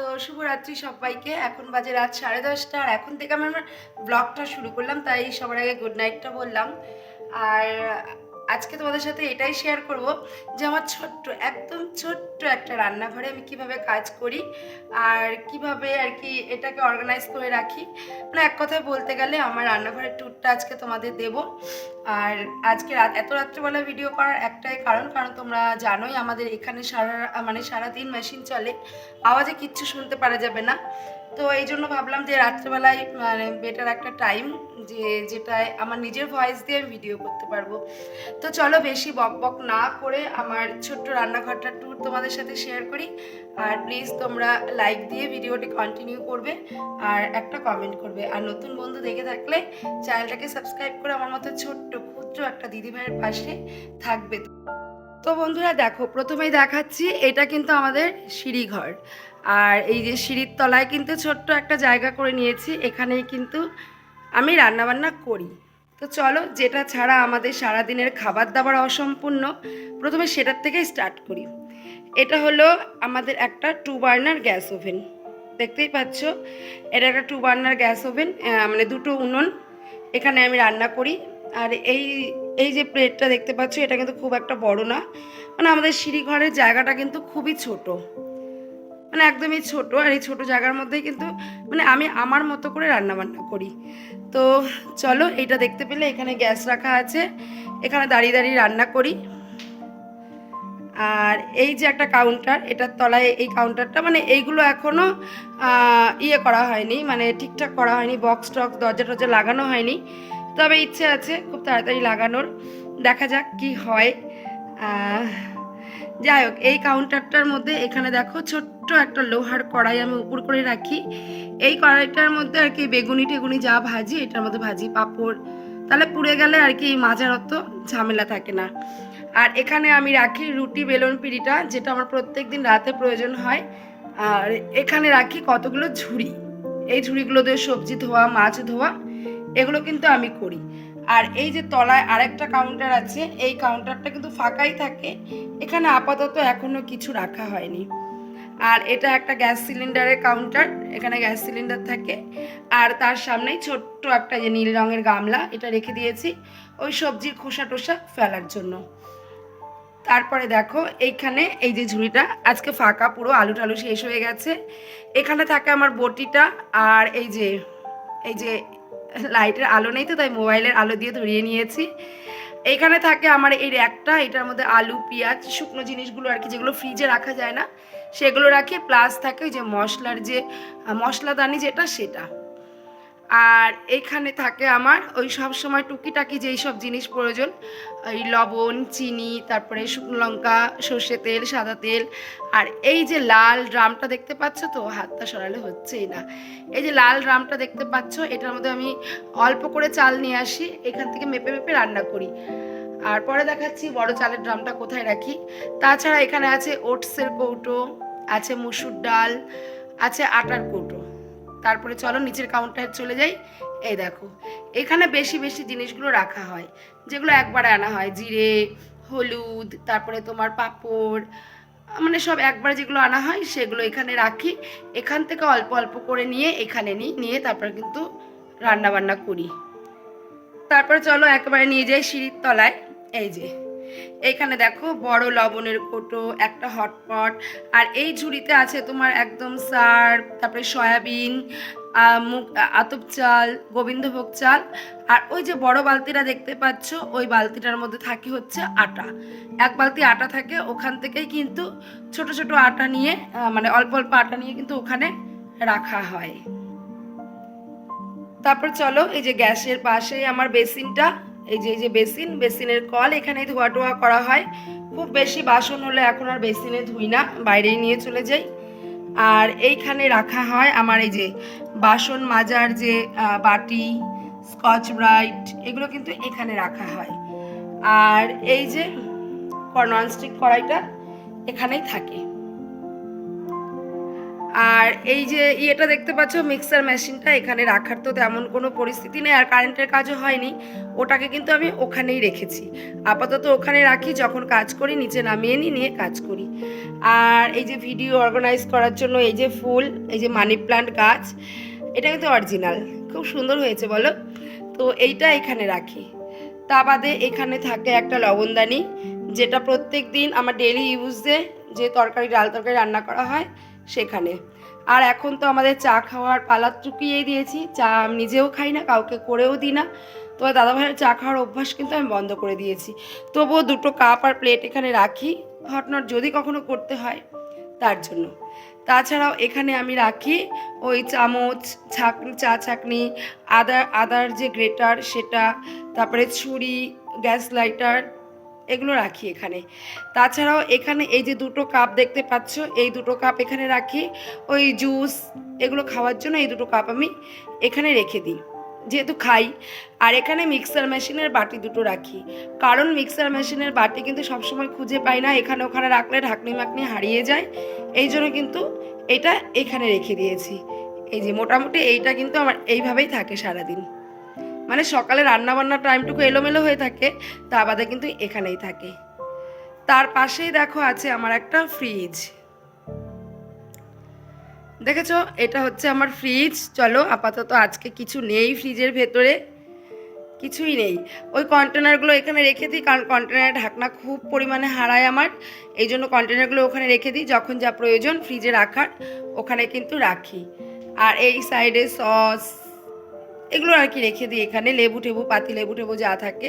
তো শুভরাত্রি সবাইকে। এখন বাজে রাত সাড়ে দশটা আর এখন থেকে আমি আমার ব্লগটা শুরু করলাম, তাই সবার আগে গুড নাইটটা বললাম। আর আজকে তোমাদের সাথে এটাই শেয়ার করব যে আমার ছোট্ট, একদম ছোট্ট একটা রান্নাঘরে আমি কীভাবে কাজ করি আর কীভাবে আর কি এটাকে অর্গানাইজ করে রাখি। মানে এক কথায় বলতে গেলে আমার রান্নাঘরের ট্যুরটা আজকে তোমাদের দেব। আর আজকে রাত, এত রাত্রেবেলা ভিডিও করার একটাই কারণ কারণ তোমরা জানোই আমাদের এখানে সারা মানে সারাদিন মেশিন চলে। আওয়াজে কিচ্ছু শুনতে পারা যাবে না। তো এই জন্য ভাবলাম যে রাত্রেবেলায় মানে বেটার একটা টাইম যে যেটায় আমার নিজের ভয়েস দিয়ে আমি ভিডিও করতে পারব। তো চলো বেশি বক বক না করে আমার ছোট্ট রান্নাঘরটার ট্যুর তোমাদের সাথে শেয়ার করি। আর প্লিজ তোমরা লাইক দিয়ে ভিডিওটি কন্টিনিউ করবে আর একটা কমেন্ট করবে। আর নতুন বন্ধু দেখে থাকলে চ্যানেলটাকে সাবস্ক্রাইব করে আমার মতো ছোট্ট, ক্ষুদ্র একটা দিদিভাইয়ের পাশে থাকবে। তো বন্ধুরা দেখো, প্রথমেই দেখাচ্ছি, এটা কিন্তু আমাদের সিঁড়িঘর। আর এই যে সিঁড়ির তলায় কিন্তু ছোট্ট একটা জায়গা করে নিয়েছি, এখানেই কিন্তু আমি রান্নাবান্না করি। তো চলো, যেটা ছাড়া আমাদের সারাদিনের খাবার দাবার অসম্পূর্ণ, প্রথমে সেটার থেকে স্টার্ট করি। এটা হলো আমাদের একটা টু বার্নার গ্যাস ওভেন। দেখতেই পাচ্ছ, এটা একটা টু বার্নার গ্যাস ওভেন মানে দুটো উনুন। এখানে আমি রান্না করি, আর এই এই যে প্লেটটা দেখতে পাচ্ছ, এটা কিন্তু খুব একটা বড় না। মানে আমাদের সিঁড়ি ঘরের জায়গাটা কিন্তু খুবই ছোট। মানে একদমই ছোট, আর এই ছোট জায়গার মধ্যেই কিন্তু মানে আমি আমার মতো করে রান্না বান্না করি। তো চলো, এইটা দেখতে পেলে, এখানে গ্যাস রাখা আছে। এখানে দাঁড়িয়ে দাঁড়িয়ে রান্না করি। আর এই যে একটা কাউন্টার, এটার তলায় এই কাউন্টারটা মানে এইগুলো এখনও ইয়ে করা হয়নি মানে ঠিকঠাক করা হয়নি, বক্স টক্স দরজা টরজা লাগানো হয়নি। তবে ইচ্ছে আছে খুব তাড়াতাড়ি লাগানোর। দেখা যাক কি হয়। যাই হোক, এই কাউন্টারটার মধ্যে এখানে দেখো ছোট্ট একটা লোহার কড়াই আমি উপর করে রাখি। এই কড়াইটার মধ্যে আর কি বেগুনি টেগুনি যা ভাজি, এটার মধ্যে ভাজি পাঁপড়। তাহলে পুড়ে গেলে আর কি মাজার অত ঝামেলা থাকে না। আর এখানে আমি রাখি রুটি বেলন পিড়িটা, যেটা আমার প্রত্যেক দিন রাতে প্রয়োজন হয়। আর এখানে রাখি কতগুলো ঝুড়ি? এই ঝুড়িগুলো দিয়ে সবজি ধোয়া, মাছ ধোয়া এগুলো কিন্তু আমি করি। আর এই যে তলায় আরেকটা কাউন্টার আছে, এই কাউন্টারটা কিন্তু ফাঁকাই থাকে। এখানে আপাতত এখনও কিছু রাখা হয়নি। আর এটা একটা গ্যাস সিলিন্ডারের কাউন্টার এখানে গ্যাস সিলিন্ডার থাকে। আর তার সামনেই ছোট্ট একটা যে নীল রঙের গামলা, এটা রেখে দিয়েছি ওই সবজির খোসা টোসা ফেলার জন্য। তারপরে দেখো, এইখানে এই যে ঝুড়িটা, আজকে ফাঁকা, পুরো আলু টালু শেষ হয়ে গেছে। এখানে থাকে আমার বটিটা আর এই যে এই যে লাইটের আলো নেই তো, তাই মোবাইলের আলো দিয়ে ধরিয়ে নিয়েছি। এখানে থাকে আমার এই র্যাকটা, এটার মধ্যে আলু, পেঁয়াজ, শুকনো জিনিসগুলো আর কি, যেগুলো ফ্রিজে রাখা যায় না, সেগুলো রাখি, প্লাস থাকে ওই যে মশলার যে মশলাদানি যেটা, সেটা। আর এখানে থাকে আমার ওই সব সময় টুকিটাকি যেই সব জিনিস প্রয়োজন ওই লবণ, চিনি, তারপরে শুকনো লঙ্কা, সর্ষে তেল, সাদা তেল, আর এই যে লাল ড্রামটা দেখতে পাচ্ছ তো, হাতটা সরালে হচ্ছেই না। এই যে লাল ড্রামটা দেখতে পাচ্ছ, এটার মধ্যে আমি অল্প করে চাল নিয়ে আসি, এখান থেকে মেপে মেপে রান্না করি। আর পরে দেখাচ্ছি বড় চালের ড্রামটা কোথায় রাখি। তাছাড়া এখানে আছে ওটসের কৌটো, আছে মুসুর ডাল, আছে আটার কৌটো। তারপরে চলো নিচের কাউন্টারে চলে যাই। এই দেখো, এখানে বেশি বেশি জিনিসগুলো রাখা হয়, যেগুলো একবারে আনা হয়। জিরে, হলুদ, তারপরে তোমার পাঁপড় মানে সব একবার যেগুলো আনা হয় সেগুলো এখানে রাখি। এখান থেকে অল্প অল্প করে নিয়ে এখানে নিই, নিয়ে তারপরে কিন্তু রান্না বান্না করি। তারপরে চলো একেবারে নিয়ে যাই সিঁড়ির তলায়। এই যে এইখানে দেখো বড় লবণের কোটো, একটা হটপট আর এই ঝুড়িতে আছে তোমার একদম সার, তারপরে সয়াবিন মুগ আতপ চাল, গোবিন্দভোগ চাল, আর ওই যে বড় বালতিটা দেখতে পাচ্ছ, ওই বালতিটার মধ্যে থাকে হচ্ছে আটা। এক বালতি আটা থাকে, ওখান থেকেই কিন্তু ছোট ছোট আটা নিয়ে মানে অল্প অল্প আটা নিয়ে কিন্তু ওখানে রাখা হয়। তারপর চলো, এই যে গ্যাসের পাশেই আমার বেসিনটা। এই যে এই যে বেসিন, বেসিনের কল, এখানেই ধোয়া টোয়া করা হয়। খুব বেশি বাসন হলে এখন আর বেসিনে ধুই না, বাইরেই নিয়ে চলে যাই। আর এইখানে রাখা হয় আমার এই যে বাসন মাজার যে বাটি, স্কচ ব্রাইট, এগুলো কিন্তু এখানে রাখা হয়। আর এই যে ননস্টিক কড়াইটা এখানেই থাকে। আর এই যে ইয়েটা দেখতে পাচ্ছ মিক্সার মেশিনটা এখানে রাখার তো তেমন কোনো পরিস্থিতি নেই আর কারেন্টের কাজও হয়নি। ওটাকে কিন্তু আমি ওখানেই রেখেছি। আপাতত ওখানে রাখি, যখন কাজ করি, নিচে নামিয়ে নিই, নিয়ে কাজ করি। আর এই যে ভিডিও অর্গানাইজ করার জন্য এই যে ফুল, এই যে মানি প্লান্ট গাছ, এটা কিন্তু অরিজিনাল খুব সুন্দর হয়েছে, বলো? তো এইটা এখানে রাখি। তা বাদে এখানে থাকে একটা লবণদানি, যেটা প্রত্যেক দিন আমার ডেলি ইউজে যে তরকারি, ডাল তরকারি রান্না করা হয় সেখানে। আর এখন তো আমাদের চা খাওয়ার পালা চুকিয়েই দিয়েছি। চা আমি নিজেও খাই না, কাউকে করেও দিই না। তো দাদা ভাইয়ের চা খাওয়ার অভ্যাস কিন্তু আমি বন্ধ করে দিয়েছি। তবুও দুটো কাপ আর প্লেট এখানে রাখি। ঘটনার যদি কখনো করতে হয়, তার জন্য। তাছাড়াও এখানে আমি রাখি ওই চামচ ছাকনি চা ছাকনি আদার আদার যে গ্রেটার সেটা, তারপরে ছুরি, গ্যাস লাইটার এগুলো রাখি এখানে। তাছাড়াও এখানে এই যে দুটো কাপ দেখতে পাচ্ছ, এই দুটো কাপ এখানে রাখি। ওই জুস এগুলো খাওয়ার জন্য এই দুটো কাপ আমি এখানে রেখে দিই, যেহেতু খাই। আর এখানে মিক্সার মেশিনের বাটি দুটো রাখি। কারণ মিক্সার মেশিনের বাটি কিন্তু সবসময় খুঁজে পাই না, এখানে ওখানে রাখলে ঢাকনি মাকনি হারিয়ে যায়। এই জন্য কিন্তু এটা এখানে রেখে দিয়েছি। এই যে মোটামুটি এইটা কিন্তু আমার এইভাবেই থাকে সারাদিন। মানে সকালে রান্না বান্নার টাইমটুকু এলোমেলো হয়ে থাকে, তা বাদে কিন্তু এখানেই থাকে। তার পাশেই দেখো আছে আমার একটা ফ্রিজ দেখেছ? এটা হচ্ছে আমার ফ্রিজ চলো, আপাতত আজকে কিছু নেই ফ্রিজের ভেতরে। কিছুই নেই। ওই কন্টেনারগুলো এখানে রেখে দিই, কারণ কন্টেনারের ঢাকনা খুব পরিমাণে হারায় আমার। এই জন্য কন্টেনারগুলো ওখানে রেখে দিই, যখন যা প্রয়োজন ফ্রিজে রাখার, ওখানে কিন্তু রাখি। আর এই সাইডে সস এগুলো আর কি রেখে দিই এখানে, লেবু টেবু, পাতি লেবু টেবু যা থাকে,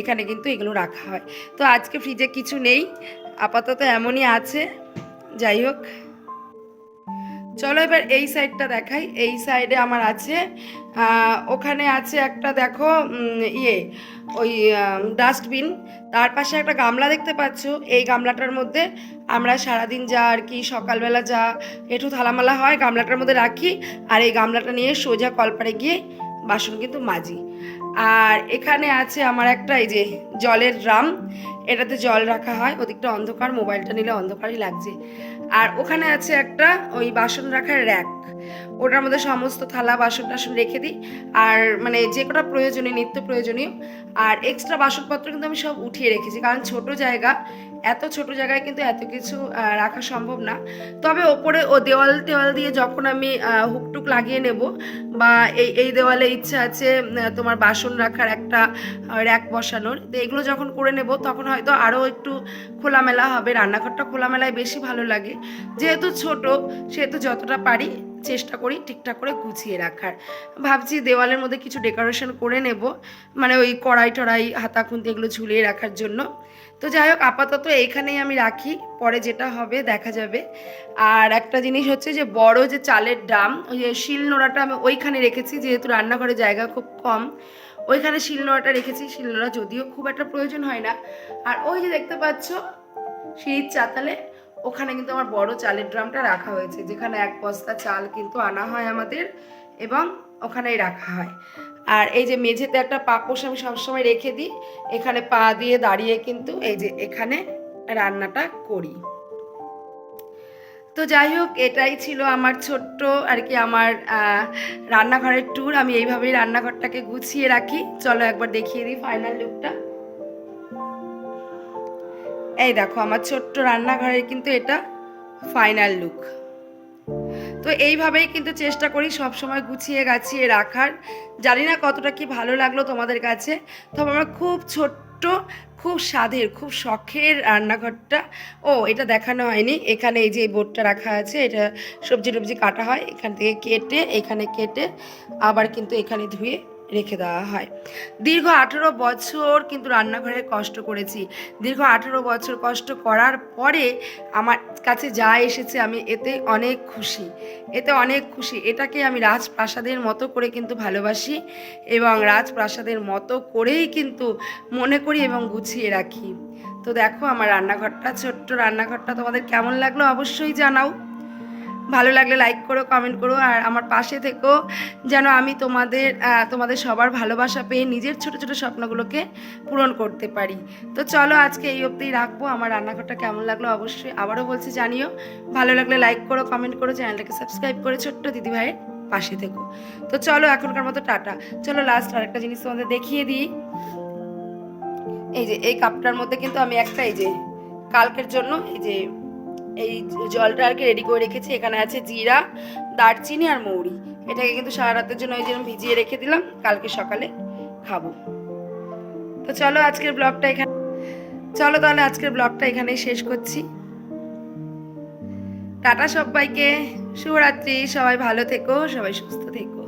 এখানে কিন্তু এগুলো রাখা হয়। তো আজকে ফ্রিজে কিছু নেই, আপাতত এমনই আছে, যাই হোক। চলো এবার এই সাইডটা দেখাই, এই সাইডে আমার আছে ওখানে আছে একটা দেখো ইয়ে ওই ডাস্টবিন তার পাশে একটা গামলা দেখতে পাচ্ছ, এই গামলাটার মধ্যে আমরা সারাদিন যা আর কি সকালবেলা যা, একটু থালামালা হয়, গামলাটার মধ্যে রাখি, আর এই গামলাটা নিয়ে সোজা কলপারে গিয়ে বাসন কিন্তু মাজি। আর এখানে আছে আমার একটা এই যে জলের ড্রাম। এটাতে জল রাখা হয়, ওদিকটা অন্ধকার, মোবাইলটা নিলে অন্ধকারই লাগছে। আর ওখানে আছে একটা ওই বাসন রাখার র্যাক। ওটার মধ্যে সমস্ত থালা, বাসন টাসন রেখে দিই। আর মানে যে কটা প্রয়োজনীয়, নিত্য প্রয়োজনীয়। আর এক্সট্রা বাসনপত্র কিন্তু আমি সব উঠিয়ে রেখেছি। কারণ ছোট জায়গা এত ছোট জায়গায় কিন্তু এত কিছু রাখা সম্ভব না। তবে ওপরে ও দেওয়াল টেওয়াল দিয়ে যখন আমি হুকটুক লাগিয়ে নেব বা এই এই দেওয়ালে ইচ্ছা আছে তোমার বাসন রাখার একটা র্যাক বসানোর, তো এগুলো যখন করে নেব তখন হয়তো আরও একটু খোলামেলা হবে। রান্নাঘরটা খোলামেলায় বেশি ভালো লাগে। যেহেতু ছোট, সেহেতু যতটা পারি চেষ্টা করি ঠিকঠাক করে গুছিয়ে রাখার। ভাবছি দেওয়ালের মধ্যে কিছু ডেকোরেশন করে নেব মানে ওই কড়াই টড়াই হাতা খুন্তি এগুলো ঝুলিয়ে রাখার জন্য। তো যাই হোক, আপাতত এইখানেই আমি রাখি, পরে যেটা হবে দেখা যাবে। আর একটা জিনিস হচ্ছে যে বড় যে চালের ডাম, ওই যে শিল নোড়াটা আমি ওইখানে রেখেছি, যেহেতু রান্নাঘরে জায়গা খুব কম। ওইখানে শিল নোড়াটা রেখেছি, শিল নোড়া যদিও খুব একটা প্রয়োজন হয় না। আর ওই যে দেখতে পাচ্ছ শীত চাতালে ওখানে কিন্তু আমার বড় চালের ড্রামটা রাখা হয়েছে, যেখানে এক বস্তা চাল কিন্তু আনা হয় আমাদের এবং ওখানেই রাখা হয়। আর এই যে মেঝেতে একটা পাপোশ আমি সবসময় রেখে দিই, এখানে পা দিয়ে দাঁড়িয়ে কিন্তু এই যে এখানে রান্নাটা করি। তো যাই হোক, এটাই ছিল আমার ছোট্ট আর কি আমার রান্নাঘরের ট্যুর আমি এইভাবেই রান্নাঘরটাকে গুছিয়ে রাখি। চলো একবার দেখিয়ে দিই ফাইনাল লুকটা এই দেখো, আমার ছোট্ট রান্নাঘরের কিন্তু এটা ফাইনাল লুক তো এইভাবেই কিন্তু চেষ্টা করি সব সময় গুছিয়ে গাছিয়ে রাখার। জানি না কতটা কি ভালো লাগল তোমাদের কাছে, তবে আমার খুব ছোট্ট, খুব স্বাদের, খুব শখের রান্নাঘরটা। ও, এটা দেখানো হয়নি। এখানে এই যে বোর্ডটা রাখা আছে, এটা সবজি টবজি কাটা হয়, এখান থেকে কেটে, এখানে কেটে আবার কিন্তু এখানে ধুয়ে রেখে দেওয়া হয়। দীর্ঘ আঠেরো বছর কিন্তু রান্নাঘরে কষ্ট করেছি। দীর্ঘ আঠেরো বছর কষ্ট করার পরে আমার কাছে যা এসেছে আমি এতে অনেক খুশি। এতে অনেক খুশি। এটাকে আমি রাজপ্রাসাদের মতো করে কিন্তু ভালোবাসি এবং রাজপ্রাসাদের মতো করেই কিন্তু মনে করি এবং গুছিয়ে রাখি। তো দেখো আমার রান্নাঘরটা, ছোট্ট রান্নাঘরটা তোমাদের কেমন লাগল অবশ্যই জানাও। ভালো লাগলে লাইক করো কমেন্ট করো, আর আমার পাশে থেকো, যেন আমি তোমাদের তোমাদের সবার ভালোবাসা পেয়ে নিজের ছোট ছোট স্বপ্নগুলোকে পূরণ করতে পারি। তো চলো আজকে এই অবধিই রাখব। আমার রান্নাঘরটা কেমন লাগল অবশ্যই আবারও বলছি জানিও। ভালো লাগলে লাইক করো কমেন্ট করো, চ্যানেলটাকে সাবস্ক্রাইব করে ছোট্ট দিদিভাইয়ের পাশে থেকো। তো চলো এখনকার মতো টাটা। চলো লাস্ট আরেকটা জিনিস তোমাদের দেখিয়ে দিই। এই যে, এই কাপটার মধ্যে কিন্তু আমি একটা, এই যে, কালকের জন্য, এই যে এই জলটা আর কি রেডি করে রেখেছি। এখানে আছে জিরা, দারচিনি আর মৌরি। এটাকে কিন্তু সারা রাতের জন্য ওই যেরকম ভিজিয়ে রেখে দিলাম। কালকে সকালে খাব। তো চলো আজকের ব্লগটা এখানে চলো তাহলে আজকের ব্লগটা এখানেই শেষ করছি। টাটা সবাইকে। শুভরাত্রি। সবাই ভালো থেকো, সবাই সুস্থ থেকো।